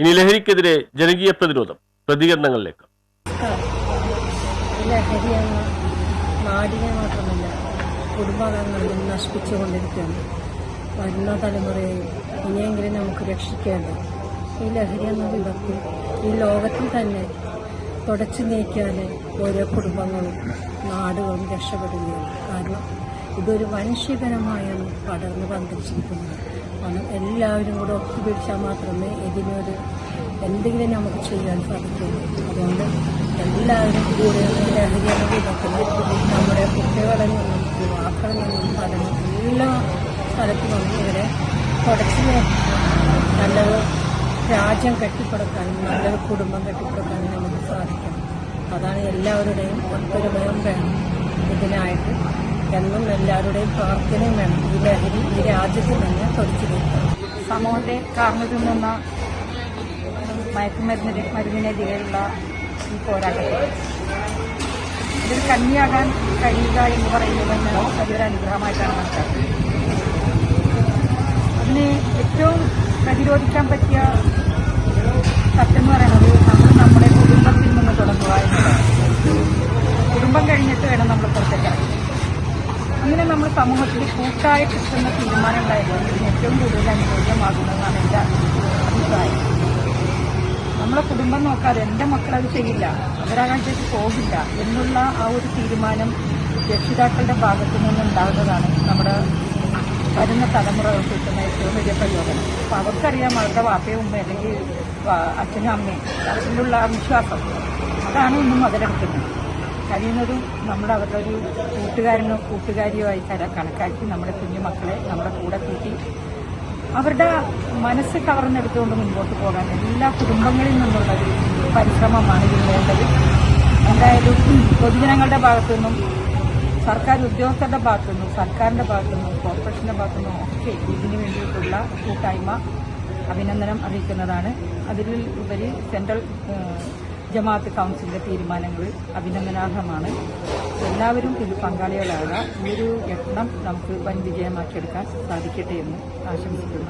ഇനി ലഹരിക്കെതിരെ ജനകീയ പ്രതിരോധം പ്രതികരണങ്ങളിലേക്ക്. ലഹരി എന്ന നാടിനെ മാത്രമല്ല കുടുംബാംഗങ്ങളും നശിപ്പിച്ചുകൊണ്ടിരിക്കുകയാണ്. വരുന്ന തലമുറയെ ഇനിയെങ്കിലും നമുക്ക് രക്ഷിക്കേണ്ടത് ഈ ലഹരി എന്ന വിപത്തിൽ ഈ ലോകത്തിൽ തന്നെ തുടച്ചു നീക്കാൻ ഓരോ കുടുംബങ്ങളും നാടുകളും രക്ഷപ്പെടുകയാണ് കാരണം ഇതൊരു വംശീകരമായാണ് പടർന്ന് പന്തലിച്ചിരിക്കുന്നത്. കാരണം എല്ലാവരും കൂടെ ഒത്തുപിടിച്ചാൽ മാത്രമേ ഇതിനൊരു എന്തെങ്കിലും നമുക്ക് ചെയ്യാൻ സാധിക്കുള്ളൂ അതുകൊണ്ട് എല്ലാവരും കൂടെ ലഹരി എന്ന വിധത്തിൽ നമ്മുടെ കുട്ടികളെന്നും നിന്നും യുവാക്കളിൽ നിന്നും എല്ലാ സ്ഥലത്തും നമുക്ക് ഇവരെ തുടച്ചു നല്ലൊരു രാജ്യം കെട്ടിപ്പടുക്കാനും നല്ലൊരു കുടുംബം കെട്ടിപ്പടുക്കാനും നമുക്ക് സാധിക്കണം അതാണ് എല്ലാവരുടെയും ഒത്തൊരുമയം വേണം. ഇതിനായിട്ട് എന്നും എല്ലാവരുടെയും പ്രാർത്ഥനയും വേണം. ഈ ലഹരി ഈ രാജ്യത്ത് തന്നെ തുടച്ചു തീർക്കാം. സമൂഹത്തെ കാർന്നു തിന്നുന്ന മയക്കുമരുന്ന് മരുന്നിനെതിരെയുള്ള ഈ പോരാട്ടത്തിൽ ഇതിൽ കന്നിയാകാൻ കഴിയുക എന്ന് പറയുന്നത് വലിയൊരു അനുഗ്രഹമായിട്ടാണ് മനസ്സിലാക്കുന്നത്. അതിനെ ഏറ്റവും പ്രതിരോധിക്കാൻ പറ്റിയ സത്യം എന്ന് പറയുന്നത് നമ്മൾ നമ്മുടെ കുടുംബത്തിൽ നിന്ന് തുടങ്ങുക എന്നുള്ളതാണ് കുടുംബം കഴിഞ്ഞിട്ട് വേണം നമ്മൾ പുറത്തേക്ക് ഇറങ്ങാൻ അങ്ങനെ നമ്മൾ സമൂഹത്തിൽ കൂട്ടായി കിട്ടുന്ന തീരുമാനങ്ങളായിരുന്നു ഇതിന് ഏറ്റവും കൂടുതൽ അനുയോജ്യമാകുന്നതാണ് എന്റെ അഭിപ്രായം. നമ്മളെ കുടുംബം നോക്കാതെ എന്റെ മക്കളത് ചെയ്യില്ല അവരാകാശത്തേക്ക് പോകില്ല എന്നുള്ള ആ ഒരു തീരുമാനം രക്ഷിതാക്കളുടെ ഭാഗത്തു നിന്നുണ്ടാകുന്നതാണ് നമ്മുടെ വരുന്ന തലമുറകൾക്ക് കിട്ടുന്ന ഏറ്റവും വലിയ പ്രയോജനം. അപ്പം അവർക്കറിയാം അവരുടെ വാപ്പയും ഉമ്മ അല്ലെങ്കിൽ അച്ഛനും അമ്മയും അതിലുള്ള വിശ്വാസം. അതാണ് ഇന്നും മുതലെടുക്കുന്നത്. കഴിയുന്നതും നമ്മൾ അവരുടെ ഒരു കൂട്ടുകാരനോ കൂട്ടുകാരിയോ ആയി കണക്കാക്കി നമ്മുടെ കുഞ്ഞു മക്കളെ നമ്മുടെ കൂടെ കൂട്ടി അവരുടെ മനസ്സ് കവർന്നെടുത്തുകൊണ്ട് മുൻപോട്ട് പോകാൻ എല്ലാ കുടുംബങ്ങളിൽ നിന്നുള്ള ഒരു പരിശ്രമമാണ് ഇതിന് വേണ്ടത്. എന്തായാലും പൊതുജനങ്ങളുടെ ഭാഗത്തു നിന്നും സർക്കാർ ഉദ്യോഗസ്ഥരുടെ ഭാഗത്തു നിന്നും സർക്കാരിന്റെ ഭാഗത്തു നിന്നും കോർപ്പറേഷന്റെ ഭാഗത്തു നിന്നും ഒക്കെ ഇതിനു വേണ്ടിയിട്ടുള്ള കൂട്ടായ്മ അഭിനന്ദനം അറിയിക്കുന്നതാണ്. അതിൽ ഉപരി സെൻട്രൽ ജമാഅത്ത് കൗൺസിലിന്റെ തീരുമാനങ്ങൾ അഭിനന്ദനാർഹമാണ്. എല്ലാവരും ഇതിൽ പങ്കാളികളാകുക ഈ ഒരു യത്നം നമുക്ക് വൻ വിജയമാക്കിയെടുക്കാൻ സാധിക്കട്ടെ എന്ന് ആശംസിക്കുന്നു.